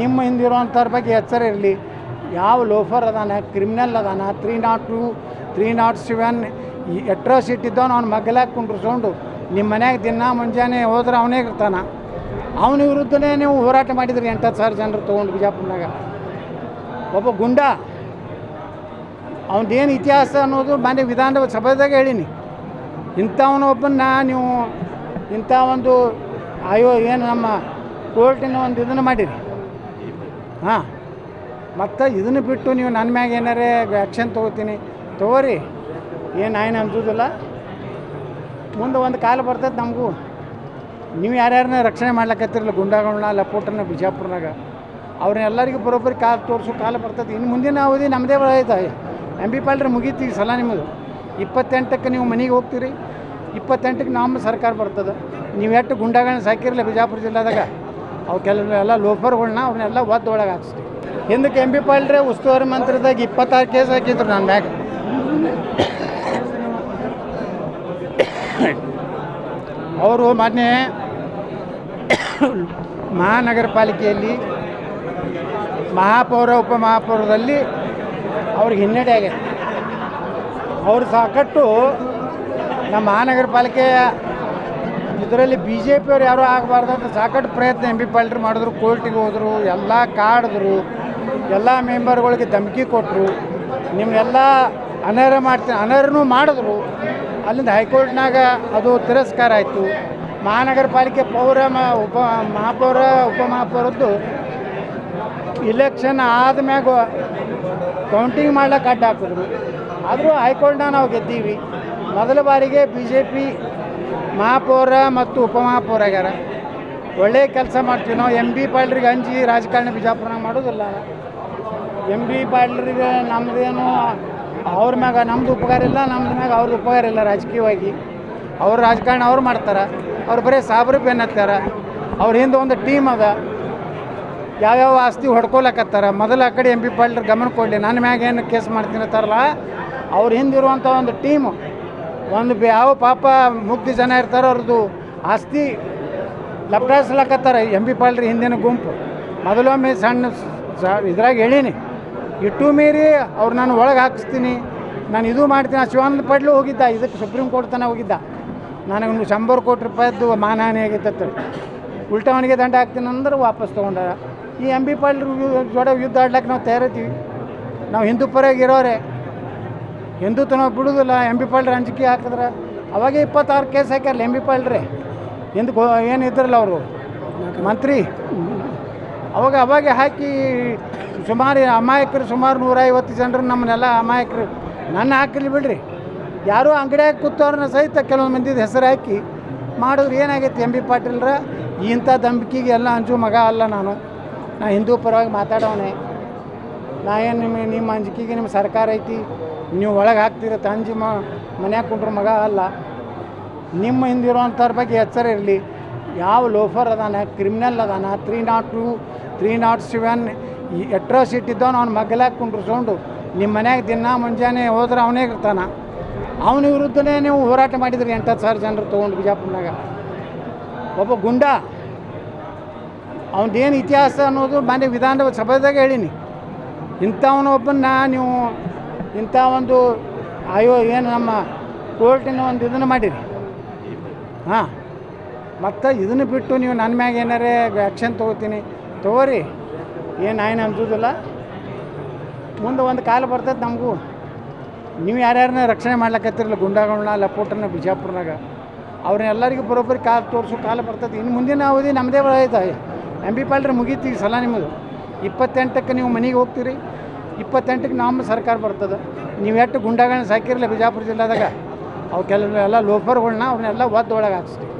ನಿಮ್ಮ ಹಿಂದಿರುವಂಥವ್ರ ಬಗ್ಗೆ ಎಚ್ಚರ ಇರಲಿ. ಯಾವ ಲೋಫರ್ ಅದಾನ, ಕ್ರಿಮಿನಲ್ ಅದಾನ three nought two three nought seven ಈ ಎಟ್ರೋಸಿಟಿ ಇದ್ದವನು ಅವ್ನು ಮಗ್ಗಲಾಗ ಕುಂಡ್ರಿಸ್ಕೊಂಡು ನಿಮ್ಮ ಮನ್ಯಾಗ ದಿನ ಮುಂಜಾನೆ ಹೋದ್ರೆ ಅವನೇ ಇರ್ತಾನೆ. ಅವನ ವಿರುದ್ಧನೇ ನೀವು ಹೋರಾಟ ಮಾಡಿದ್ರಿ ಎಂಟತ್ತು ಸಾವಿರ ಜನರು ತೊಗೊಂಡು ಬಿಜಾಪುರ್ನಾಗ. ಒಬ್ಬ ಗುಂಡ, ಅವನದೇನು ಇತಿಹಾಸ ಅನ್ನೋದು ಮನೆ ವಿಧಾನ ಸಭೆದಾಗ ಹೇಳೀನಿ. ಇಂಥವನೊಬ್ಬನ್ನ ನೀವು ಇಂಥ ಒಂದು, ಅಯ್ಯೋ, ಏನು ನಮ್ಮ ಕೋರ್ಟಿನ ಒಂದು ಇದನ್ನು ಮಾಡಿರಿ. ಹಾಂ. ಮತ್ತು ಇದನ್ನು ಬಿಟ್ಟು ನೀವು ನನ್ನ ಮ್ಯಾಗ ಏನಾರೇ ಆ್ಯಕ್ಷನ್ ತೊಗೋತೀನಿ. ತೊಗೋರಿ. ಏನು ಆಯ್ನ ಅನ್ಸೋದಿಲ್ಲ ಮುಂದೆ ಒಂದು ಕಾಲ ಬರ್ತದೆ ನಮಗೂ. ನೀವು ಯಾರ್ಯಾರನ್ನ ರಕ್ಷಣೆ ಮಾಡ್ಲಕತ್ತಿರಲ್ಲ ಗುಂಡಾಗಳನ್ನ ಲಪೋಟನ, ಬಿಜಾಪುರ್ನಾಗ. ಅವ್ರನ್ನೆಲ್ಲರಿಗೂ ಬರೋಬ್ಬರಿ ಕಾಲ ತೋರಿಸೋ, ಕಾಲ ಬರ್ತದೆ ಇನ್ನು ಮುಂದಿನ ಅವಧಿ ನಮ್ಮದೇ ಐತೆ ಎಂ ಬಿ ಪಾಲ್ರೆ ಮುಗೀತಿ ಸಲ ನಿಮ್ಮದು. ಇಪ್ಪತ್ತೆಂಟಕ್ಕೆ ನೀವು ಮನೆಗೆ ಹೋಗ್ತೀರಿ. ಇಪ್ಪತ್ತೆಂಟಕ್ಕೆ ನಮ್ಮ ಸರ್ಕಾರ ಬರ್ತದೆ. ನೀವು ಎಷ್ಟು ಗುಂಡಾಗಳನ್ನ ಸಾಕಿರಲ್ಲ ಬಿಜಾಪುರ ಜಿಲ್ಲಾದಾಗ. ಅವು ಕೆಲವು ಎಲ್ಲ ಲೋಫರ್ಗಳನ್ನ ಅವನ್ನೆಲ್ಲ ಒದ್ದು ಒಳಗೆ ಹಾಕ್ಸ್ತೀವಿ. ಹಿಂದಕ್ಕೆ ಎಂ ಬಿ ಪಾಲ್ರೆ ಉಸ್ತುವಾರಿ ಮಂತ್ರದಾಗ ಇಪ್ಪತ್ತಾರು ಕೇಸ್ ಹಾಕಿದ್ರು ನನ್ನ ಮ್ಯಾಗ. ಅವರು ಮೊನ್ನೆ ಮಹಾನಗರ ಪಾಲಿಕೆಯಲ್ಲಿ ಮಹಾಪೌರ, ಉಪಮಹಾಪೌರದಲ್ಲಿ ಅವ್ರಿಗೆ ಹಿನ್ನಡೆ ಆಗಿದೆ ಅವರು ಸಾಕಟ್ಟು ನಮ್ಮ ಮಹಾನಗರ ಪಾಲಿಕೆಯ ಇದರಲ್ಲಿ ಬಿ ಜೆ ಪಿಯವ್ರು ಯಾರೂ ಆಗಬಾರ್ದು ಅಂತ ಸಾಕಷ್ಟು ಪ್ರಯತ್ನ ಎಂ ಬಿ ಪಾಲ್ಟ್ರಿ ಮಾಡಿದ್ರು, ಕೋರ್ಟಿಗೆ ಹೋದರು, ಎಲ್ಲ ಕಾಡಿದ್ರು, ಎಲ್ಲ ಮೆಂಬರ್ಗಳಿಗೆ ಧಮಕಿ ಕೊಟ್ಟರು ನಿಮ್ಮನ್ನೆಲ್ಲ ಅನರ್ಹ ಮಾಡ್ತೀನಿ ಅನರ್ಹನೂ ಮಾಡಿದ್ರು. ಅಲ್ಲಿಂದ ಹೈಕೋರ್ಟ್ನಾಗ ಅದು ತಿರಸ್ಕಾರ ಆಯಿತು. ಮಹಾನಗರ ಪಾಲಿಕೆ ಪೌರ ಉಪ, ಮಹಾಪೌರ, ಉಪಮಹಾಪೌರದ್ದು ಇಲೆಕ್ಷನ್ ಆದ್ಮ್ಯಾಗ ಕೌಂಟಿಂಗ್ ಮಾಡ್ಲಿಕ್ಕೆ ಅಡ್ಡ ಹಾಕಿದ್ರು. ಆದರೂ ಹೈಕೋರ್ಟ್ನ ನಾವು ಗೆದ್ದೀವಿ. ಮೊದಲ ಬಾರಿಗೆ ಬಿ ಜೆ ಪಿ ಮಹಾಪೌರ ಮತ್ತು ಉಪಮಹಾಪೌರ ಆಗ್ಯಾರ. ಒಳ್ಳೆಯ ಕೆಲಸ ಮಾಡ್ತೀವಿ ನಾವು. ಎಂ ಬಿ ಪಾಲ್ರಿಗೆ ಹಂಚಿ ರಾಜಕಾರಣ ಬಿಜಾಪುರನಾಗ ಮಾಡೋದಿಲ್ಲ. ಎಂ ಬಿ ಪಾಲ್ರಿಗೆ ನಮ್ಮದೇನು ಅವ್ರ ಮ್ಯಾಗ ನಮ್ದು ಉಪಕಾರ ಇಲ್ಲ, ನಮ್ದು ಮ್ಯಾಗ ಅವ್ರದ್ದು ಉಪಕಾರ ಇಲ್ಲ ರಾಜಕೀಯವಾಗಿ. ಅವ್ರ ರಾಜಕಾರಣ ಅವ್ರು ಮಾಡ್ತಾರೆ. ಅವ್ರು ಬರೀ ಸಾಬ್ರು ಬೆನ್ನತ್ತಾರ. ಅವ್ರ ಹಿಂದೆ ಒಂದು ಟೀಮ್ ಅದ. ಯಾವ್ಯಾವ ಆಸ್ತಿ ಹೊಡ್ಕೊಳಕತ್ತಾರ ಮೊದಲು ಆ ಕಡೆ ಎಂ ಬಿ ಪಾಲ್ಟ್ರ್ ಗಮನ ಕೊಡಲಿ. ನನ್ನ ಮ್ಯಾಗ ಏನು ಕೇಸ್ ಮಾಡ್ತೀನಿ ಅಂತಾರಲ್ಲ, ಅವ್ರ ಹಿಂದಿರುವಂಥ ಒಂದು ಟೀಮು. ಒಂದು ಯಾವ ಪಾಪ ಮುಗ್ಧಿ ಜನ ಇರ್ತಾರೋ ಅವ್ರದ್ದು ಆಸ್ತಿ ಲಪ್ಟಾಯಿಸ್ಲಕತ್ತಾರ ಎಂ ಬಿ ಪಾಲ್ರಿ ಹಿಂದಿನ ಗುಂಪು. ಮೊದಲೊಮ್ಮೆ ಸಣ್ಣ ಇದ್ರಾಗ ಹೇಳೀನಿ, ಇಟ್ಟು ಮೀರಿ ಅವ್ರು ನಾನು ಒಳಗೆ ಹಾಕಿಸ್ತೀನಿ, ನಾನು ಇದು ಮಾಡ್ತೀನಿ, ಆ ಶಿವಾನಂದ ಪಡ್ಲು ಹೋಗಿದ್ದ, ಇದಕ್ಕೆ ಸುಪ್ರೀಂ ಕೋರ್ಟ್ ತನಕ ಹೋಗಿದ್ದ. ನನಗೆ ಶಂಬರ್ ಕೋಟಿ ರೂಪಾಯಿದ್ದು ಮಾನಹಾನಿ ಆಗೈತೆ ಉಲ್ಟವನಿಗೆ ದಂಡ ಹಾಕ್ತೀನಿ ಅಂದ್ರೆ ವಾಪಸ್ ತೊಗೊಂಡಾರ ಈ ಎಂ ಬಿ ಪಾಲ್ರು ಜೋಡ ಯುದ್ಧ ಆಡ್ಲಿಕ್ಕೆ ನಾವು ತಯಾರಿತೀವಿ ನಾವು ಹಿಂದೂ ಪರವಾಗಿ ಇರೋರೆ. ಹಿಂದುತ್ವ ನಾವು ಬಿಡುವುದಿಲ್ಲ. ಎಂ ಬಿ ಪಾಲ್ಡ್ರಿ ಅಂಜಿಕೆ ಹಾಕಿದ್ರೆ. ಅವಾಗೆ ಇಪ್ಪತ್ತಾರು ಕೇಸ್ ಹಾಕ್ಯಾರ ಎಂ ಬಿ ಪಾಲ್ಡ್ರಿ ಹಿಂದೆ ಗೋ ಏನು ಇದ್ರಲ್ಲ ಅವರು? ಮಂತ್ರಿ. ಅವಾಗ ಅವಾಗೆ ಹಾಕಿ ಸುಮಾರು ಅಮಾಯಕರು ಸುಮಾರು ನೂರೈವತ್ತು ಜನರು ನಮ್ಮನ್ನೆಲ್ಲ ಅಮಾಯಕರು. ನನ್ನ ಹಾಕಿರ್ಲಿ ಬಿಡ್ರಿ. ಯಾರೂ ಅಂಗಡಿಯಾಗಿ ಕೂತವ್ರನ್ನ ಸಹಿತ ಕೆಲವೊಂದು ಮಂದಿದ ಹೆಸರು ಹಾಕಿ ಮಾಡಿದ್ರೆ. ಏನಾಗೈತೆ ಎಂ ಬಿ ಪಾಟೀಲ್ರ? ಇಂಥ ದಂಬಿಕೆಗೆ ಎಲ್ಲ ಅಂಜು ಮಗ ಅಲ್ಲ ನಾನು. ನಾ ಹಿಂದೂ ಪರವಾಗಿ ಮಾತಾಡೋನೆ ನಾ ಏನು ನಿಮ್ಮ ನಿಮ್ಮ ಅಂಜಿಕೆಗೆ ನಿಮ್ಮ ಸರ್ಕಾರ ಐತಿ? ನೀವು ಒಳಗೆ ಹಾಕ್ತೀರ ತಂಜಿ ಮನ್ಯಾಗ ಕುಂಟ್ರ ಮಗ ಅಲ್ಲ. ನಿಮ್ಮ ಹಿಂದಿರುವಂಥವ್ರ ಬಗ್ಗೆ ಎಚ್ಚರ ಇರಲಿ. ಯಾವ ಲೋಫರ್ ಅದಾನ, ಕ್ರಿಮಿನಲ್ ಅದಾನ, three nought two, three nought seven atrocity ಇದ್ದವನು ಅವ್ನು ಮಗ್ಲಾಗ ಕುಂಡ್ರಿಸ್ಕೊಂಡು ನಿಮ್ಮ ಮನ್ಯಾಗ ದಿನ ಮುಂಜಾನೆ ಹೋದ್ರೆ ಅವನೇ ಇರ್ತಾನ. ಅವನ ವಿರುದ್ಧನೇ ನೀವು ಹೋರಾಟ ಮಾಡಿದ್ರಿ ಎಂಟತ್ತು ಸಾವಿರ ಜನರು ತೊಗೊಂಡು ಬಿಜಾಪುರ್ನಾಗ. ಒಬ್ಬ ಗುಂಡ, ಅವನದೇನು ಇತಿಹಾಸ ಅನ್ನೋದು ಮಾನ್ಯ ವಿಧಾನ ಸಭೆದಾಗ ಹೇಳೀನಿ. ಇಂಥವನೊಬ್ಬನ್ನ ನೀವು ಇಂಥ ಒಂದು ಆಯೋ ಏನು ನಮ್ಮ ಕೋರ್ಟಿನ ಒಂದು ಇದನ್ನು ಮಾಡಿರಿ. ಹಾಂ, ಮತ್ತು ಇದನ್ನು ಬಿಟ್ಟು ನೀವು ನನ್ನ ಮ್ಯಾಗ ಏನಾರೇ ಆ್ಯಕ್ಷನ್ ತೊಗೋತೀನಿ. ತೊಗೋರಿ. ಏನು ಆಯ್ನ ಅನ್ಸೋದಿಲ್ಲ ಮುಂದೆ ಒಂದು ಕಾಲ ಬರ್ತದೆ ನಮಗೂ. ನೀವು ಯಾರ್ಯಾರನ್ನ ರಕ್ಷಣೆ ಮಾಡ್ಲಕ್ಕತ್ತಿರಲ್ಲ ಗುಂಡಾಗಳನ್ನ ಲಪೋಟನ ಬಿಜಾಪುರ್ನಾಗ. ಅವ್ರನ್ನೆಲ್ಲರಿಗೂ ಬರೋಬ್ಬರಿ ಕಾಲು ತೋರಿಸೋ, ಕಾಲ ಬರ್ತದೆ ಇನ್ನು ಮುಂದಿನ ಅವಧಿ ನಮ್ಮದೇ ಐತೆ ಎಂ ಬಿ ಪಾಲ್ರಿ ಮುಗೀತು ಸಲ ನಿಮ್ಮದು. ಇಪ್ಪತ್ತೆಂಟಕ್ಕೆ ನೀವು ಮನೆಗೆ ಹೋಗ್ತೀರಿ. ಇಪ್ಪತ್ತೆಂಟಕ್ಕೆ ನಮ್ಮ ಸರ್ಕಾರ ಬರ್ತದೆ. ನೀವು ಎಷ್ಟು ಗುಂಡಾಗಳನ್ನ ಸಾಕಿರಲಿಲ್ಲ ಬಿಜಾಪುರ ಜಿಲ್ಲಾದಾಗ ಅವು ಕೆಲವು ಎಲ್ಲ ಲೋಫರ್ಗಳನ್ನ ಅವನ್ನೆಲ್ಲ ಒದ್ದೊಳಗೆ ಹಾಕ್ಸ್ತೀವಿ